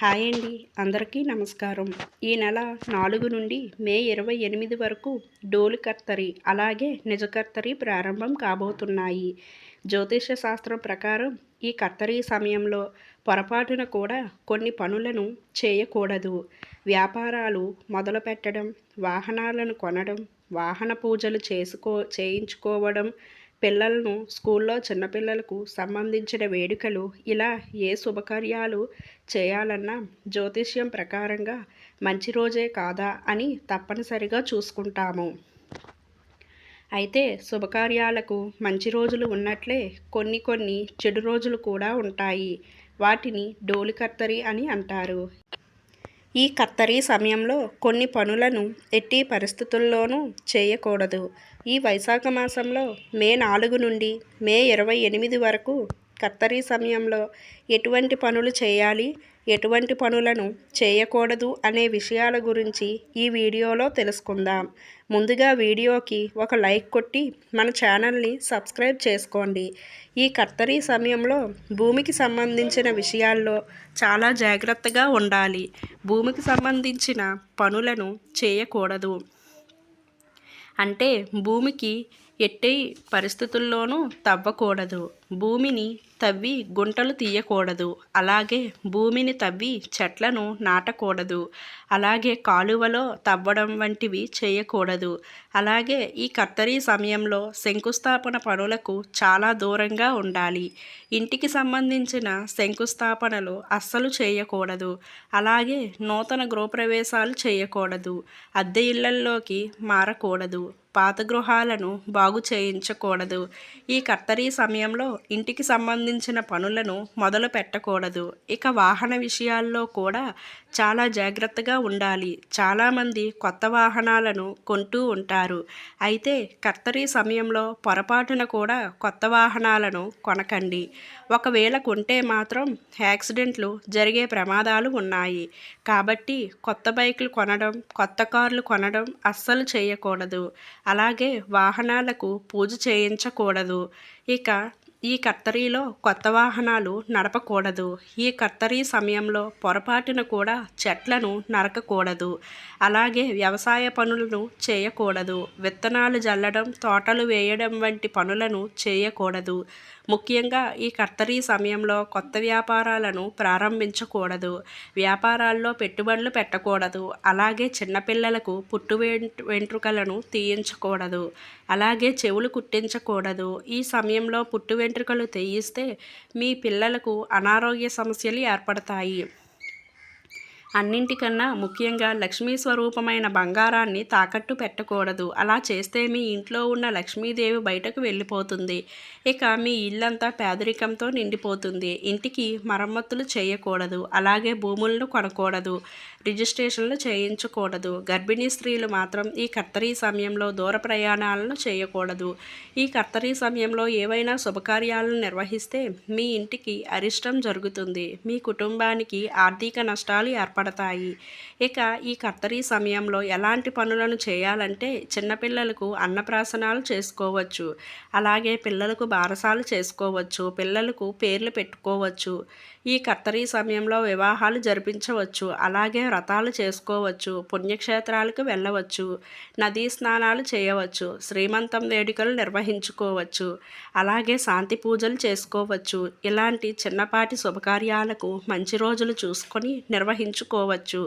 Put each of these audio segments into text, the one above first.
Hi అండి. అందరికీ నమస్కారం. ఈ నెల నాలుగు నుండి మే ఇరవై ఎనిమిది వరకు డోలు కర్తరి అలాగే నిజకర్తరి ప్రారంభం కాబోతున్నాయి. జ్యోతిష శాస్త్రం ప్రకారం ఈ కర్తరీ సమయంలో పొరపాటున కూడా కొన్ని పనులను చేయకూడదు. వ్యాపారాలు మొదలు పెట్టడం వాహనాలను కొనడం వాహన పూజలు చేసుకో చేయించుకోవడం పిల్లలను స్కూల్లో చిన్నపిల్లలకు సంబంధించిన వేడుకలు ఇలా ఏ శుభకార్యాలు చేయాలన్నా జ్యోతిష్యం ప్రకారంగా మంచి రోజే కాదా అని తప్పనిసరిగా చూసుకుంటాము. అయితే శుభకార్యాలకు మంచి రోజులు ఉన్నట్లే కొన్ని కొన్ని చెడు రోజులు కూడా ఉంటాయి. వాటిని డోలికత్తరి అని అంటారు. ఈ కత్తరీ సమయంలో కొన్ని పనులను ఎట్టి పరిస్థితుల్లోనూ చేయకూడదు. ఈ వైశాఖ మాసంలో మే నాలుగు నుండి మే ఇరవై ఎనిమిది వరకు కత్తరీ సమయంలో ఎటువంటి పనులు చేయాలి? ఎటువంటి పనులను చేయకూడదు అనే విషయాల గురించి ఈ వీడియోలో తెలుసుకుందాం. ముందుగా వీడియోకి ఒక లైక్ కొట్టి మన ఛానల్ని సబ్స్క్రైబ్ చేసుకోండి. ఈ కత్తరీ సమయంలో భూమికి సంబంధించిన విషయాల్లో చాలా జాగ్రత్తగా ఉండాలి. భూమికి సంబంధించిన పనులను చేయకూడదు. అంటే భూమికి ఎట్టి పరిస్థితుల్లోనూ తవ్వకూడదు. భూమిని తవ్వి గుంటలు తీయకూడదు. అలాగే భూమిని తవ్వి చెట్లను నాటకూడదు. అలాగే కాలువలో తవ్వడం వంటివి చేయకూడదు. అలాగే ఈ కత్తరి సమయంలో శంకుస్థాపన పనులకు చాలా దూరంగా ఉండాలి. ఇంటికి సంబంధించిన శంకుస్థాపనలు అస్సలు చేయకూడదు. అలాగే నూతన గృహప్రవేశాలు చేయకూడదు. అద్దె ఇళ్ళల్లోకి మారకూడదు. పాత గృహాలను బాగు చేయించకూడదు. ఈ కర్తరీ సమయంలో ఇంటికి సంబంధించిన పనులను మొదలు పెట్టకూడదు ఇక వాహన విషయాల్లో కూడా చాలా జాగ్రత్తగా ఉండాలి. చాలామంది కొత్త వాహనాలను కొంటూ ఉంటారు. అయితే కత్తరి సమయంలో పొరపాటున కూడా కొత్త వాహనాలను కొనకండి. ఒకవేళ కొంటే మాత్రం యాక్సిడెంట్లు జరిగే ప్రమాదాలు ఉన్నాయి. కాబట్టి కొత్త బైకులు కొనడం కొత్త కార్లు కొనడం అస్సలు చేయకూడదు. అలాగే వాహనాలకు పూజ చేయించకూడదు. ఇక ఈ కత్తరీలో కొత్త వాహనాలు నడపకూడదు. ఈ కత్తరీ సమయంలో పొరపాటున కూడా చెట్లను నరకకూడదు. అలాగే వ్యవసాయ పనులను చేయకూడదు. విత్తనాలు జల్లడం తోటలు వేయడం వంటి పనులను చేయకూడదు. ముఖ్యంగా ఈ కర్తరీ సమయంలో కొత్త వ్యాపారాలను ప్రారంభించకూడదు. వ్యాపారాల్లో పెట్టుబడులు పెట్టకూడదు. అలాగే చిన్నపిల్లలకు పుట్టు వెంట్రుకలను తీయించకూడదు. అలాగే చెవులు కుట్టించకూడదు. ఈ సమయంలో పుట్టు వెంట్రుకలు తీయిస్తే మీ పిల్లలకు అనారోగ్య సమస్యలు ఏర్పడతాయి. అన్నింటికన్నా ముఖ్యంగా లక్ష్మీ స్వరూపమైన బంగారాన్ని తాకట్టు పెట్టకూడదు. అలా చేస్తే మీ ఇంట్లో ఉన్న లక్ష్మీదేవి బయటకు వెళ్ళిపోతుంది. ఇక మీ ఇల్లంతా పేదరికంతో నిండిపోతుంది. ఇంటికి మరమ్మతులు చేయకూడదు. అలాగే భూములను కొనకూడదు. రిజిస్ట్రేషన్లు చేయించకూడదు. గర్భిణీ స్త్రీలు మాత్రం ఈ కర్తరీ సమయంలో దూర ప్రయాణాలను చేయకూడదు. ఈ కర్తరీ సమయంలో ఏవైనా శుభకార్యాలను నిర్వహిస్తే మీ ఇంటికి అరిష్టం జరుగుతుంది. మీ కుటుంబానికి ఆర్థిక నష్టాలు ఏర్పడతాయి. ఇక ఈ కర్తరీ సమయంలో ఎలాంటి పనులను చేయాలంటే చిన్నపిల్లలకు అన్నప్రాసనాలు చేసుకోవచ్చు. అలాగే పిల్లలకు బారసాలు చేసుకోవచ్చు. పిల్లలకు పేర్లు పెట్టుకోవచ్చు. ఈ కత్తరీ సమయంలో వివాహాలు జరిపించవచ్చు. అలాగే వ్రతాలు చేసుకోవచ్చు. పుణ్యక్షేత్రాలకు వెళ్ళవచ్చు. నదీ స్నానాలు చేయవచ్చు. శ్రీమంతం వేడుకలు నిర్వహించుకోవచ్చు. అలాగే శాంతి పూజలు చేసుకోవచ్చు. ఇలాంటి చిన్నపాటి శుభకార్యాలకు మంచి రోజులు చూసుకొని నిర్వహించుకోవచ్చు.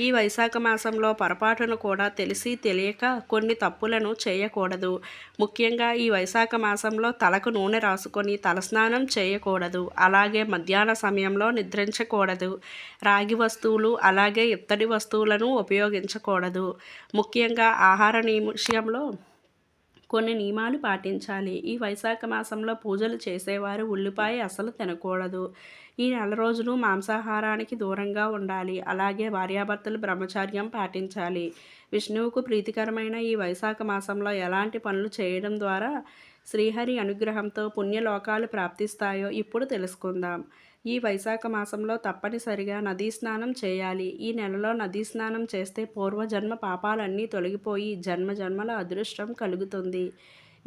ఈ వైశాఖ మాసంలో పొరపాటును కూడా తెలిసి తెలియక కొన్ని తప్పులను చేయకూడదు. ముఖ్యంగా ఈ వైశాఖ మాసంలో తలకు నూనె రాసుకొని తలస్నానం చేయకూడదు. అలాగే మధ్యాహ్న సమయం సమయంలో నిద్రించకూడదు. రాగి వస్తువులు అలాగే ఇత్తడి వస్తువులను ఉపయోగించకూడదు. ముఖ్యంగా ఆహార విషయంలో కొన్ని నియమాలు పాటించాలి. ఈ వైశాఖ మాసంలో పూజలు చేసేవారు ఉల్లిపాయ అసలు తినకూడదు. ఈ నెల రోజులు మాంసాహారానికి దూరంగా ఉండాలి. అలాగే భార్యాభర్తలు బ్రహ్మచర్యం పాటించాలి. విష్ణువుకు ప్రీతికరమైన ఈ వైశాఖ మాసంలో ఎలాంటి పనులు చేయడం ద్వారా శ్రీహరి అనుగ్రహంతో పుణ్యలోకాలు ప్రాప్తిస్తాయో ఇప్పుడు తెలుసుకుందాం. ఈ వైశాఖ మాసంలో తప్పనిసరిగా నదీ స్నానం చేయాలి. ఈ నెలలో నదీ స్నానం చేస్తే పూర్వజన్మ పాపాలన్నీ తొలగిపోయి జన్మ జన్మల అదృష్టం కలుగుతుంది.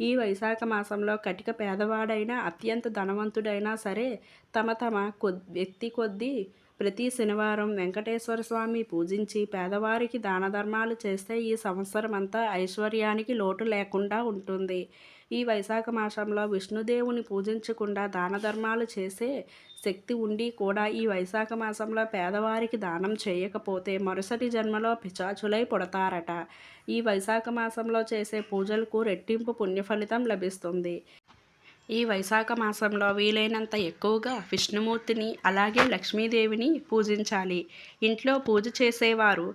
ఈ వైశాఖ మాసంలో కటిక పేదవాడైనా అత్యంత ధనవంతుడైనా సరే తమ తమ కొద్ వ్యక్తి కొద్దీ ప్రతి శనివారం వెంకటేశ్వర స్వామి పూజించి పేదవారికి దాన ధర్మాలు చేస్తే ఈ సంవత్సరం అంతా ఐశ్వర్యానికి లోటు లేకుండా ఉంటుంది. ఈ వైశాఖ మాసంలో విష్ణుదేవుని పూజించకుండా దాన ధర్మాలు చేసే శక్తి ఉండి కూడా ఈ వైశాఖ మాసంలో పేదవారికి దానం చేయకపోతే మరుసటి జన్మలో పిచాచులై పుడతారట. ఈ వైశాఖ మాసంలో చేసే పూజలకు రెట్టింపు పుణ్యఫలితం లభిస్తుంది. ఈ వైశాఖ మాసంలో వీలైనంత ఎక్కువగా విష్ణుమూర్తిని అలాగే లక్ష్మీదేవిని పూజించాలి. ఇంట్లో పూజ చేసేవారు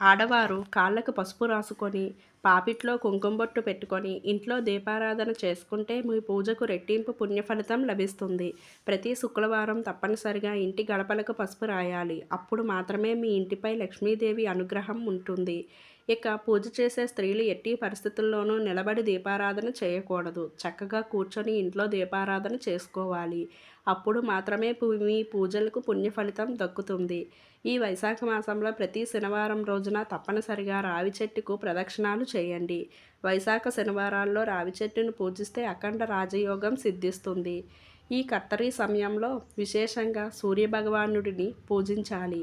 ఆడవారు కాళ్ళకు పసుపు రాసుకొని పాపిట్లో కుంకుమ బొట్టు పెట్టుకొని ఇంట్లో దీపారాధన చేసుకుంటే మీ పూజకు రెట్టింపు పుణ్య ఫలితం లభిస్తుంది. ప్రతి శుక్రవారం తప్పనిసరిగా ఇంటి గడపలకు పసుపు రాయాలి. అప్పుడు మాత్రమే మీ ఇంటిపై లక్ష్మీదేవి అనుగ్రహం ఉంటుంది. ఇక పూజ చేసే స్త్రీలు ఎట్టి పరిస్థితుల్లోనూ నిలబడి దీపారాధన చేయకూడదు. చక్కగా కూర్చొని ఇంట్లో దీపారాధన చేసుకోవాలి. అప్పుడు మాత్రమే మీ పూజలకు పుణ్య ఫలితం దక్కుతుంది. ఈ వైశాఖ మాసంలో ప్రతి శనివారం రోజున తప్పనిసరిగా రావి చెట్టుకు ప్రదక్షిణాలు చేయండి. వైశాఖ శనివారాల్లో రావి చెట్టును పూజిస్తే అఖండ రాజయోగం సిద్ధిస్తుంది. ఈ కత్తరి సమయంలో విశేషంగా సూర్యభగవానుడిని పూజించాలి.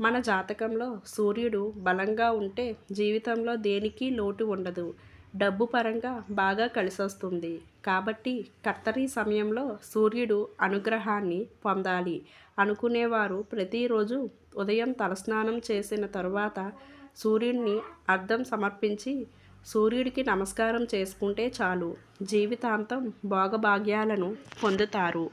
మన జాతకంలో సూర్యుడు బలంగా ఉంటే జీవితంలో దేనికి లోటు ఉండదు. డబ్బు పరంగా బాగా కలిసొస్తుంది. కాబట్టి కత్తరి సమయంలో సూర్యుడు అనుగ్రహాన్ని పొందాలి అనుకునేవారు ప్రతిరోజు ఉదయం తలస్నానం చేసిన తరువాత సూర్యుడిని అర్థం సమర్పించి సూర్యుడికి నమస్కారం చేసుకుంటే చాలు. జీవితాంతం భోగభాగ్యాలను పొందుతారు.